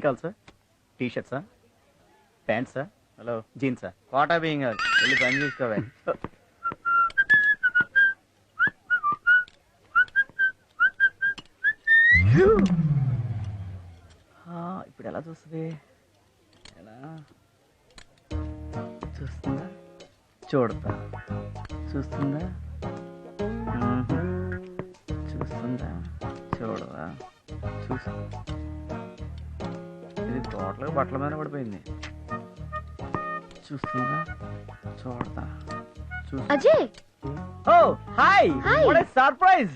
ఏం కావాలి సార్ టీ షర్ట్సా ప్యాంట్సా? హలో జీన్సా? కోటా బియ్యం కాదు వెళ్ళి పని చూసుకోవాలి ఇప్పుడు ఎలా చూస్తుంది? ఎలా? చూస్తుందా? చూడతా. చూస్తుందా? చూస్తుందా? చూడదా? చూసి టోటల్గా బట్టల మీద పడిపోయింది. చూస్తుందా చూడతా Ajay! Oh hi! Hi. Surprise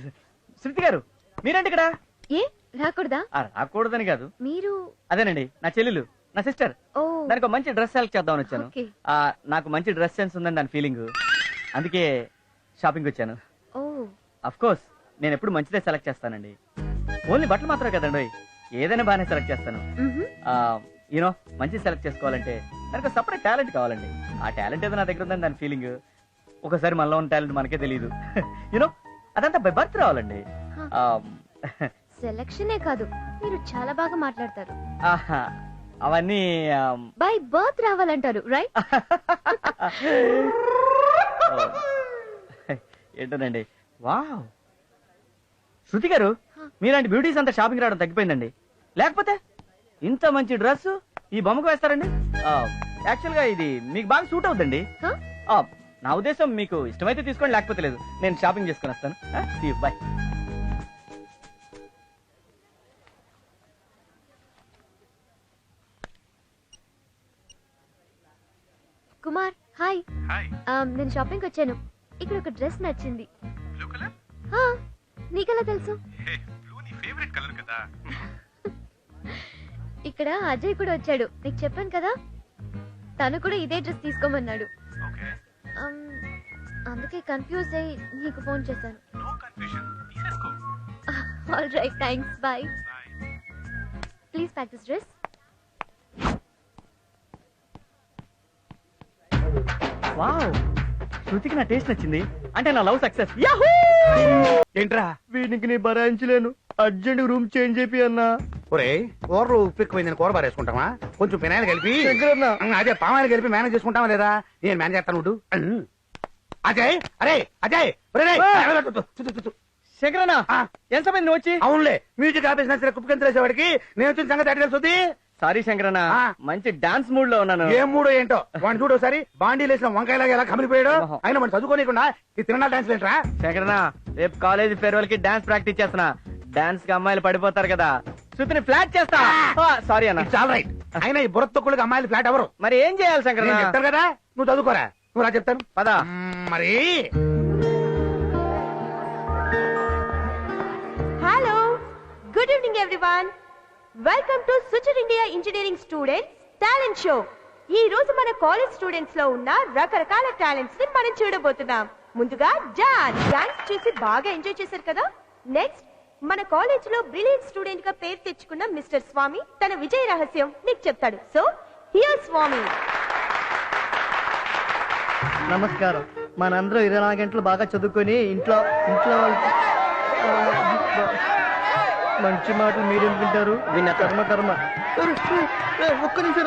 Shruti గారు మీరేంటి ఇక్కడ? ఏ రాకూడదా? రాకూడదని కాదు. మీరు? అదేనండి నా చెల్లెలు నా సిస్టర్ ఓ. దానికి మంచి డ్రెస్ సెలెక్ట్ చేద్దామని వచ్చాను. Okay. ఆ, నాకు మంచి డ్రెస్ సెన్స్ ఉందని దాని ఫీలింగ్ అందుకే షాపింగ్ వచ్చాను. ఓ. అఫ్ కోర్స్ నేను ఎప్పుడు మంచిదే సెలెక్ట్ చేస్తానండి. ఓన్లీ బట్టలు మాత్రమే కదండి ఏదైనా బాగానే సెలెక్ట్ చేస్తాను. యూనో మంచి సెలెక్ట్ చేసుకోవాలంటే దానికి సపరేట్ టాలెంట్ కావాలండి. ఆ టాలెంట్ ఏదో నా దగ్గర ఉందని దాని ఫీలింగ్ ఒకసారి మనలో ఉన్న టాలెంట్ మనకే తెలియదు యూనో అదంతా బై బర్త్ రావాలండి. సెలక్షనే కాదు మీరు చాలా బాగా మాట్లాడతారు. ఆహా, అవన్నీ బై బర్త్ రావాలంటారు రైట్ ఓ. ఏంటోనండి? వావ్. శృతి గారు. మీలాంటి బ్యూటీస్ అంతా షాపింగ్ రావడం తగ్గిపోయిందండి. లేకపోతే ఇంత మంచి డ్రెస్ ఈ బొమ్మకు వేస్తారండి? యాక్చువల్గా ఇది మీకు బాగా సూట్ అవుతుందండి ఆ, నా ఉద్దేశం మీకు ఇష్టమైతే తీసుకోండి లేకపోతే లేదు. నేను షాపింగ్ చేసుకుని వస్తాను. Bye Kumar hi. హాయ్. నేను షాపింగ్ వచ్చాను. ఇక్కడ ఒక డ్రెస్ నచ్చింది. నీకెలా తెలుసు? కదా? ఇక్కడ అజయ్ కూడా వచ్చాడు. నీకు చెప్పాను కదా? తను కూడా ఇదే డ్రెస్ తీసుకోమన్నాడు. ఓకే. అందుకే కన్ఫ్యూజ్ అయ్యి నీకు ఫోన్ చేశాను. All right thanks bye please pack this dress wow శృతికి నా టేస్ట్ నచ్చింది. అంటే నా లవ్ సక్సెస్ ఏంట్రా? వీడికి నీ భరాయించలేను అర్జెంట్ రూమ్ చేంజ్ చేపి అన్నా. ఒరే కూరలు ఉప్పు ఎక్కువైందని కూర బారేసుకుంటావా కొంచెం పినాయిలు కలిపి. శంకరన్న. అదే పామాయిలు కలిపి మేనేజ్ చేసుకుంటావా లేదా? నేను మేనేజ్ చేస్తాను ఉండు. అజయ్ అరే అజయ్ ఒరే రేయ్. ఆ. శంకరన్న నువ్వు వచ్చి? అవునులే మ్యూజిక్ ఆఫీస్ నచ్చిన కుప్పకెంతలేసేవాడికి నేను వచ్చిన సంగతి అడిగి తెలుస్తుంది సారీ శంకరన్న ఆ. మంచి డాన్స్ మూడ్లో ఉన్నాను. ఏం మూడో ఏంటో? వాడిని చూడు ఒకసారి. బాండీ లేసిన వంకాయలాగా ఎలా కమిలిపోయాడు. అయినా మనం చదువుకోనికుండా ఈ తిరణాల డాన్స్ ఏంట్రా? శంకరన్న రేపు కాలేజ్ ఫేర్వెల్కి డాన్స్ ప్రాక్టీస్ చేస్తున్నా. డాన్స్కి అమ్మాయిలు పడిపోతారు కదా. శృతిని ఫ్లాట్ చేస్తా. సారీ అన్న. ఇట్స్ ఆల్ రైట్ అయినా ఈ బుర్ర తొక్కులకి అమ్మాయిలు ఫ్లాట్ ఎవరు మరి ఏం చేయాలి నేను శంకరన్న చెప్తాను కదా నువ్వు చదువుకోరా. నువ్వు రా చెప్తాను. పద. మరి? Hello good evening everyone welcome to సుచర్ India engineering students talent show ఈ రోజు మన కాలేజ్ స్టూడెంట్స్లో ఉన్న రకరకాల టాలెంట్స్ని మనం చూడబోతున్నాం. ముందుగా డాన్స్ డాన్స్ చూసి బాగా ఎంజాయ్ చేశారు కదా? నెక్స్ట్ మన కాలేజ్లో బ్రిలియంట్ స్టూడెంట్గా పేరు తెచ్చుకున్న మిస్టర్ స్వామి తన విజయ రహస్యం నీకు చెప్తాడు. So here Swami. నమస్కారం. మనందరం ఇరవై నాలుగు గంటలు బాగా చదువుకొని ఇంట్లో ఇంట్లో మంచి మాటలు మీరేం వింటారు? విన్న కర్మ కర్మ. ఒక్క నిమిషం.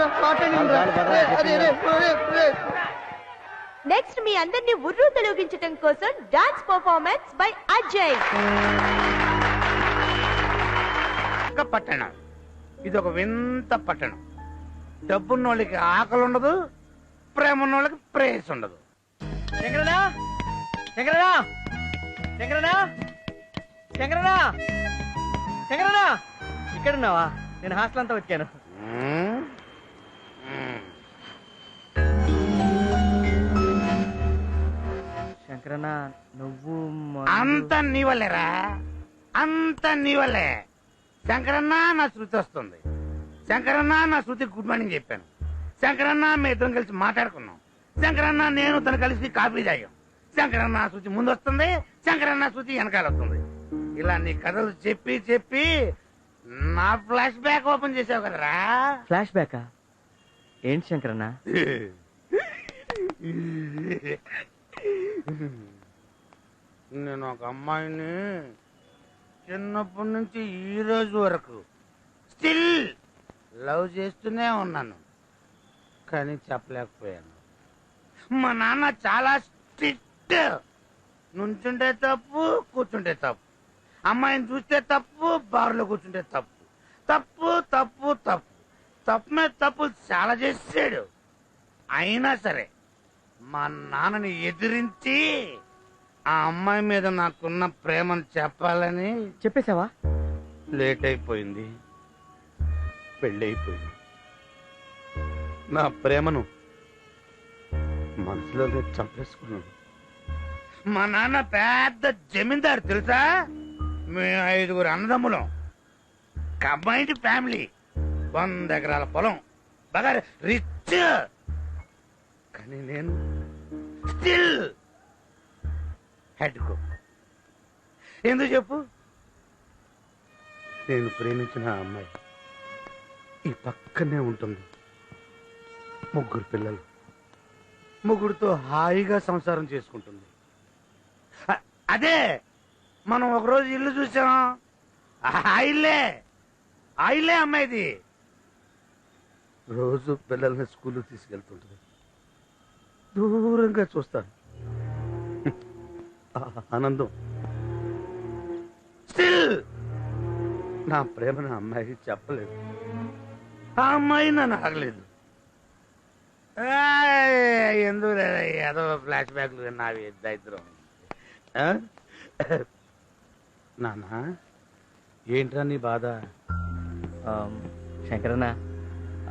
నెక్స్ట్ మీ అందరినీ ఉర్రు తొలగించడం కోసం డాన్స్ పర్ఫార్మెన్స్ బై అజయ్ ఒక పట్టణం. ఇది ఒక వింత పట్టణం. డబ్బున్న వాళ్ళకి ఆకలి ఉండదు ప్రేమ ఉన్న వాళ్ళకి ప్రేస్ ఉండదు ఇక్కడ ఉన్నావా నేను హాస్టల్ అంతా వచ్చాను. శంకరన్న నువ్వు అంత నీ వల్లేరా అంత నీ వల్లే. శంకరన్న నా శృతి వస్తుంది. శంకరన్న నా శృతి గుడ్ మార్నింగ్ చెప్పాను. శంకరన్న మీ ఇద్దరం కలిసి మాట్లాడుకున్నాం. శంకరన్న నేను తను కలిసి కాఫీ తాగాం. శంకరన్న శృతి ముందు వస్తుంది. శంకరన్న శృతి వెనకాల వస్తుంది. ఇలా నీ కథలు చెప్పి చెప్పి నా ఫ్లాష్ బ్యాక్ ఓపెన్ చేసావు కదరా. ఫ్లాష్ బ్యాకా? ఏంటి శంకరన్న? నేను ఒక అమ్మాయిని చిన్నప్పటి నుంచి ఈ రోజు వరకు స్టిల్ లవ్ చేస్తూనే ఉన్నాను. కానీ చెప్పలేకపోయాను. మా నాన్న చాలా స్ట్రిక్ట్. నుంచుంటే తప్పు కూర్చుంటే తప్పు. అమ్మాయిని చూస్తే తప్పు బారులో కూర్చుంటే తప్పు. తప్పు తప్పు తప్పు. తప్పు మీద తప్పులు చాలా చేసాడు అయినా సరే మా నాన్నని ఎదిరించి ఆ అమ్మాయి మీద నాకున్న ప్రేమను చెప్పాలని చెప్పేశావా? లేట్ అయిపోయింది పెళ్ళైపోయింది. నా ప్రేమను మనసులోనే చంపేసుకున్నాను. మా నాన్న పెద్ద జమీందారు తెలుసా? మేము ఐదుగురు అన్నదమ్ములం. Combined family. వంద ఎకరాల పొలం. బాగా రిచ్. కానీ నేను స్టిల్ హెడ్ ఎందుకు చెప్పు? నేను ప్రేమించిన అమ్మాయి ఈ పక్కనే ఉంటుంది. ముగ్గురు పిల్లలు. ముగ్గురితో హాయిగా సంసారం చేసుకుంటుంది. అదే మనం ఒకరోజు ఇల్లు చూసాం. ఆ ఇల్లే. ఆ ఇల్లే అమ్మాయిది. రోజు పిల్లల్ని స్కూల్ తీసుకెళ్తుంటుంది. దూరంగా చూస్తాను. ఆనందం. స్టిల్ నా ప్రేమను నా అమ్మాయికి చెప్పలేదు. ఆ అమ్మాయి నన్ను ఆగలేదు ఎందుకు ఏదో ఫ్లాష్ బ్యాక్లు నావి దరిద్రం. ఆ? నాన్న ఏంట్రా నీ బాధ? శంకరన్న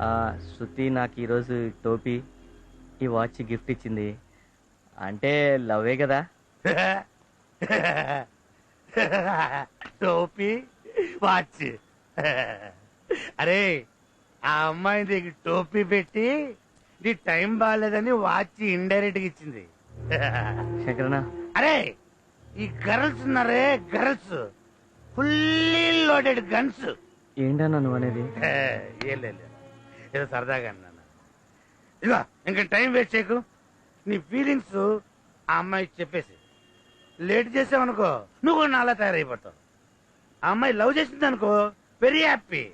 ఆ, శృతి నాకు ఈరోజు టోపీ ఈ వాచ్ గిఫ్ట్ ఇచ్చింది. అంటే లవ్వే కదా? టోపీ వాచ్. అరే ఆ అమ్మాయి దగ్గర టోపీ పెట్టి నీ టైం బాగాలేదని వాచ్ ఇండైరెక్ట్గా ఇచ్చింది. అరే ఈ గర్ల్స్ ఉన్నారే గర్ల్స్. Fully loaded guns. ఏంటన్నా నువ్వు అనేది? ఏం లేదు. ఏదో సరదాగా అన్నాను ఇదిగో ఇంకా టైం వేస్ట్ చేయకు. నీ ఫీలింగ్స్ ఆ అమ్మాయికి చెప్పేసి లేట్ చేసావనుకో నువ్వు కూడా నాలా తయారైపోతావు. ఆ అమ్మాయి లవ్ చేసింది అనుకో వెరీ హ్యాపీ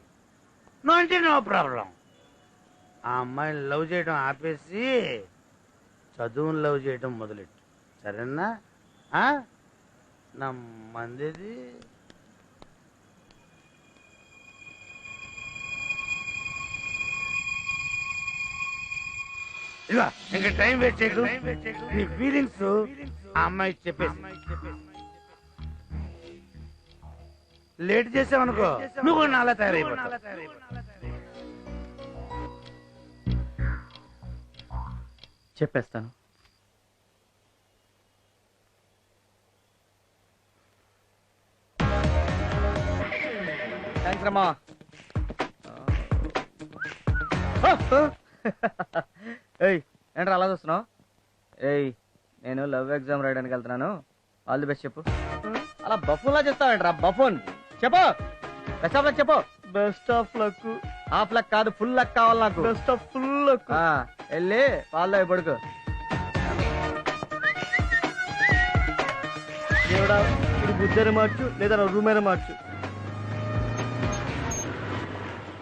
నో అంటే నో ప్రాబ్లం. ఆ అమ్మాయిని లవ్ చేయడం ఆపేసి చదువుని లవ్ చేయడం మొదలెట్టు. సరేనా? నమ్మందిది. ఇదిగో ఇంకా టైం వేస్ట్ చేయకు. నీ ఫీలింగ్స్ ఆ అమ్మాయి చెప్పేసి. లేట్ చేసావనుకో నువ్వు కూడా నాలా తయారైపోతావు. చెప్పేస్తాను. థ్యాంక్స్ రమ్మా ఏయ్ ఏంట్రా అలా చూస్తున్నావు? ఏయ్ నేను లవ్ ఎగ్జామ్ రాయడానికి వెళ్తున్నాను. ఆల్ ది బెస్ట్ చెప్పు. అలా బఫూన్లా చెప్తావేంట్రా బఫూన్. చెప్పు. బెస్ట్ ఆఫ్ లక్ చెప్పు. Best of luck half luck కాదు ఫుల్ లక్ కావాలి నాకు. బెస్ట్ ఆఫ్ ఫుల్ లక్ వెళ్ళి పాల్లో పడుకో. దేవుడా ఇది బుద్ధని మార్చు లేదా నా రూమ్ అయినా మార్చు?